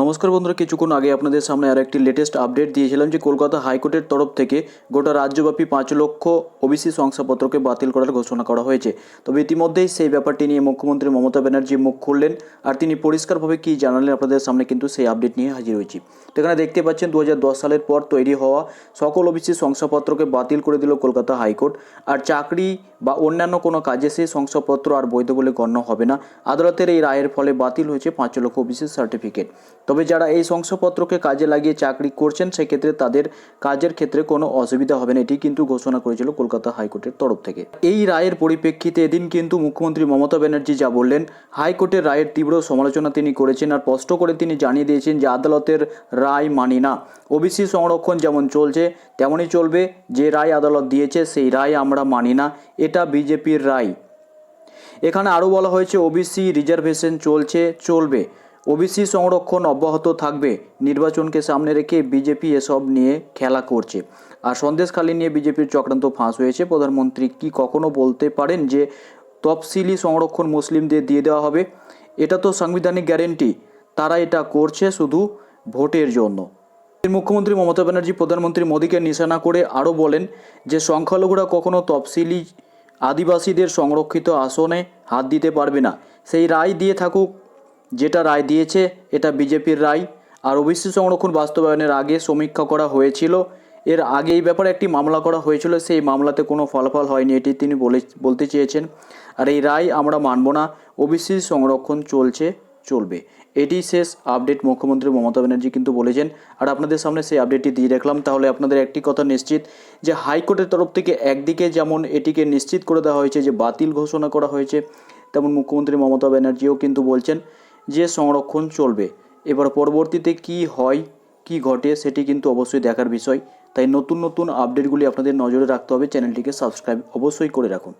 নমস্কার বন্ধুরা, কিছুক্ষণ আগে আপনাদের সামনে আর একটি লেটেস্ট আপডেট দিয়েছিলাম যে কলকাতা হাইকোর্টের তরফ থেকে গোটা রাজ্যব্যাপী পাঁচ লক্ষ ওবিসি শংসাপত্রকে বাতিল করার ঘোষণা করা হয়েছে। তবে ইতিমধ্যেই সেই ব্যাপারটি নিয়ে মুখ্যমন্ত্রী মমতা ব্যানার্জি মুখ খুললেন আর তিনি পরিষ্কারভাবে কী জানালেন আপনাদের সামনে কিন্তু সেই আপডেট নিয়ে হাজির হয়েছি। তো এখানে দেখতে পাচ্ছেন দু হাজার দশ সালের পর তৈরি হওয়া সকল ওবিসি শংসাপত্রকে বাতিল করে দিল কলকাতা হাইকোর্ট। আর চাকরি বা অন্যান্য কোনো কাজে সেই শংসাপত্র আর বৈধ বলে গণ্য হবে না। আদালতের এই রায়ের ফলে বাতিল হয়েছে পাঁচ লক্ষ ওবিসি সার্টিফিকেট। তবে যারা এই শংসাপত্রকে কাজে লাগিয়ে চাকরি করছেন, সেক্ষেত্রে তাদের কাজের ক্ষেত্রে কোনো অসুবিধা হবে না। এটি কিন্তু ঘোষণা করেছিল কলকাতা হাইকোর্টের তরফ থেকে। এই রায়ের পরিপ্রেক্ষিতে এদিন কিন্তু মুখ্যমন্ত্রী মমতা ব্যানার্জি যা বললেন, হাইকোর্টের রায়ের তীব্র সমালোচনা তিনি করেছেন আর স্পষ্ট করে তিনি জানিয়ে দিয়েছেন যে আদালতের রায় মানি না। ওবিসি সংরক্ষণ যেমন চলছে, তেমনই চলবে। যে রায় আদালত দিয়েছে, সেই রায় আমরা মানি না। এটা বিজেপির রায়। এখানে আরও বলা হয়েছে, ওবিসি রিজার্ভেশন চলছে, চলবে। ওবিসি সংরক্ষণ অব্যাহত থাকবে। নির্বাচনকে সামনে রেখে বিজেপি এসব নিয়ে খেলা করছে। আর সন্দেশখালী নিয়ে বিজেপির চক্রান্ত ফাঁস হয়েছে। প্রধানমন্ত্রী কি কখনো বলতে পারেন যে তফসিলি সংরক্ষণ মুসলিমদের দিয়ে দেওয়া হবে? এটা তো সাংবিধানিক গ্যারেন্টি। তারা এটা করছে শুধু ভোটের জন্য। মুখ্যমন্ত্রী মমতা ব্যানার্জি প্রধানমন্ত্রী মোদীকে নিশানা করে আরও বলেন যে সংখ্যালঘুরা কখনো তফসিলি আদিবাসীদের সংরক্ষিত আসনে হাত দিতে পারবে না। সেই রায় দিয়ে থাকুক যেটা রায় দিয়েছে, এটা বিজেপির রায়। আর ওবিসি সংরক্ষণ বাস্তবায়নের আগে সমীক্ষা করা হয়েছিল। এর আগে এই ব্যাপারে একটি মামলা করা হয়েছিল, সেই মামলাতে কোনো ফলাফল হয়নি, এটি তিনি বলে, বলতে চেয়েছেন। আর এই রায় আমরা মানব না ওবিসি সংরক্ষণ চলছে, চলবে। এটি শেষ আপডেট, মুখ্যমন্ত্রী মমতা ব্যানার্জি কিন্তু বলেছেন। আর আপনাদের সামনে সেই আপডেটটি দিয়ে রাখলাম, তাহলে আপনাদের একটি কথা নিশ্চিত, যে হাইকোর্টের তরফ থেকে একদিকে যেমন এটিকে নিশ্চিত করে দেওয়া হয়েছে যে বাতিল ঘোষণা করা হয়েছে, তেমন মুখ্যমন্ত্রী মমতা ব্যানার্জিও কিন্তু বলছেন যে সংরক্ষণ চলবে। এবার পরবর্তীতে কি হয়, কি ঘটে সেটি কিন্তু অবশ্যই দেখার বিষয়। তাই নতুন নতুন আপডেটগুলি আপনাদের নজরে রাখতে হবে। চ্যানেলটিকে সাবস্ক্রাইব অবশ্যই করে রাখুন।